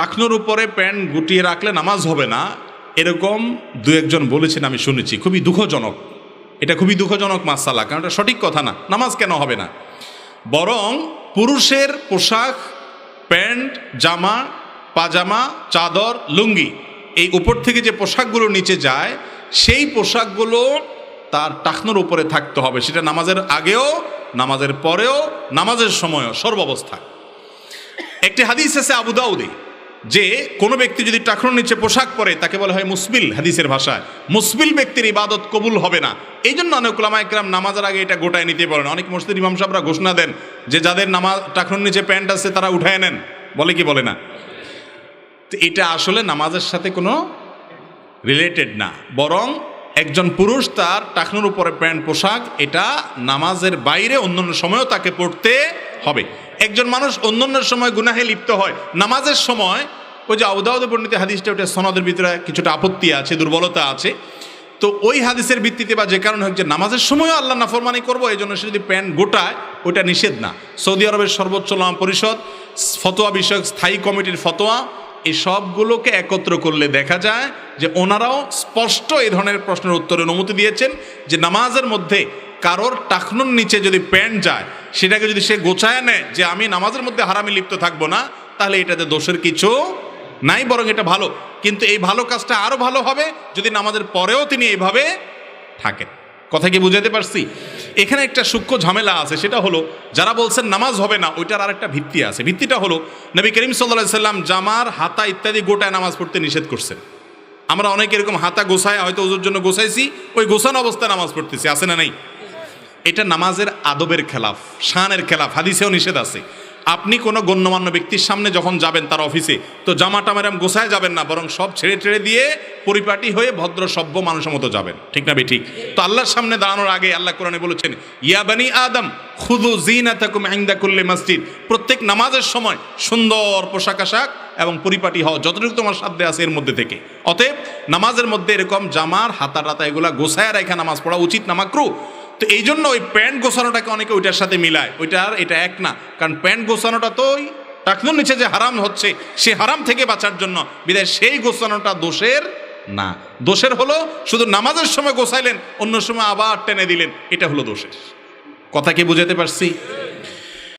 টাকনোর উপরে প্যান্ট গুটিয়ে রাখলে নামাজ হবে না, এরকম দু একজন বলেছেন, আমি শুনেছি, খুবই দুঃখজনক। এটা খুবই দুঃখজনক মাসালা, কারণ এটা সঠিক কথা না, নামাজ কেন হবে না? বরং পুরুষের পোশাক, প্যান্ট, জামা, পাজামা, চাদর, লুঙ্গি, এই উপর থেকে যে পোশাকগুলো নিচে যায়, সেই পোশাকগুলো তার টাকনোর উপরে থাকতে হবে। সেটা নামাজের আগেও, নামাজের পরেও, নামাজের সময়ও, সর্বাবস্থায়। একটি হাদিস আছে আবু দাউদে যে কোনো ব্যক্তি যদি টাকনোর নিচে পোশাক পরে, তাকে বলা হয় মুসবিল হাদিসের ভাষায়। মুসবিল ব্যক্তির ইবাদত কবুল হবে না। এই জন্য অনেক ওলামা একরাম নামাজের আগে এটা গোটায় নিতে পারেন অনেক মসজিদ ইমাম সাহেবরা ঘোষণা দেন যে যাদের নামাজ টাকনোর নিচে প্যান্ট আছে, তারা উঠায় নেন। বলে কি বলে না? তো এটা আসলে নামাজের সাথে কোনো রিলেটেড না। বরং একজন পুরুষ তার টাকনোর উপরে প্যান্ট, পোশাক, এটা নামাজের বাইরে অন্যান্য সময়ও তাকে পড়তে হবে। একজন মানুষ অন্যান্য সময় গুনাহে লিপ্ত হয়। নামাজের সময়, ওই যে আউদাউদ বর্ণিত হাদিসটা ওটা সনদের ভিতরে কিছুটা আপত্তি আছে, দুর্বলতা আছে। তো ওই হাদিসের ভিত্তিতে বা যে কারণে হোক যে নামাজের সময়ও আল্লাহ নাফরমানি করব এই জন্য সে যদি প্যান্ট গোটায় ওটা নিষেধ না। সৌদি আরবের সর্বোচ্চ লামা পরিষদ, ফতোয়া বিষয়ক স্থায়ী কমিটির ফতোয়া, এই সবগুলোকে একত্র করলে দেখা যায় যে ওনারাও স্পষ্ট এই ধরনের প্রশ্নের উত্তরে অনুমতি দিয়েছেন যে নামাজের মধ্যে কারোর টাকনুর নিচে যদি প্যান্ট যায়, সেটাকে যদি সে গোছায় নেয় যে আমি নামাজের মধ্যে হারামে লিপ্ত থাকব না, তাহলে এটাতে দোষের কিছু নাই, বরং এটা ভালো। কিন্তু এই ভালো কাজটা আরও ভালো হবে যদি নামাজের পরেও তিনি এইভাবে থাকেন। কথা কি বুঝাতে পারছি? এখানে একটা সূক্ষ্ম ঝামেলা আছে, সেটা হলো, যারা বলছেন নামাজ হবে না, ওইটার আর একটা ভিত্তি আছে। ভিত্তিটা হলো, নবী করিম সাল্লাহ সাল্লাম জামার হাতা ইত্যাদি গোটায় নামাজ পড়তে নিষেধ করছেন। আমরা অনেক এরকম হাতা গোছায়, হয়তো ওজোর জন্য গোছাইছি, ওই গোছানো অবস্থায় নামাজ পড়তেছি, আছে না নাই? এটা নামাজের আদবের খেলাফ, শানের খেলাফ, হাদিসেও নিষেধ আছে। আপনি কোনো গণ্যমান্য ব্যক্তির সামনে যখন যাবেন তার অফিসে, তো জামাটা মেরাম গোসায় যাবেন না, বরং সব ছেড়ে ছেড়ে দিয়ে পরিপাটি হয়ে ভদ্র সভ্য মানুষের মতো যাবেন। ঠিক না ঠিক তো আল্লাহর সামনে দাঁড়ানোর আগে আল্লাহ কোরআনে বলেছেন, ইয়া বানি আদম খুদু জিনাতাকুম ইনদা কুল্লি মসজিদ। প্রত্যেক নামাজের সময় সুন্দর পোশাক আশাক এবং পরিপাটি হওয়া যতটুকু তোমার সাধ্যে আছে এর মধ্যে থেকে। অতএব নামাজের মধ্যে এরকম জামার হাতা টাতা এগুলা গোছায় রেখা নামাজ পড়া উচিত নামাক্রু তো এই জন্য ওই প্যান্ট গোছানোটাকে অনেকে ওইটার সাথে মিলায়। ওইটার এটা এক না। কারণ প্যান্ট গোছানোটা তো ওই টাকনুর নিচে যে হারাম হচ্ছে, সে হারাম থেকে বাঁচার জন্য বিদায় সেই গোছানোটা দোষের না। দোষের হলো শুধু নামাজের সময় গোছাইলেন, অন্য সময় আবার টেনে দিলেন। এটা হলো দোষের। কথা কি বুঝাতে পারছি?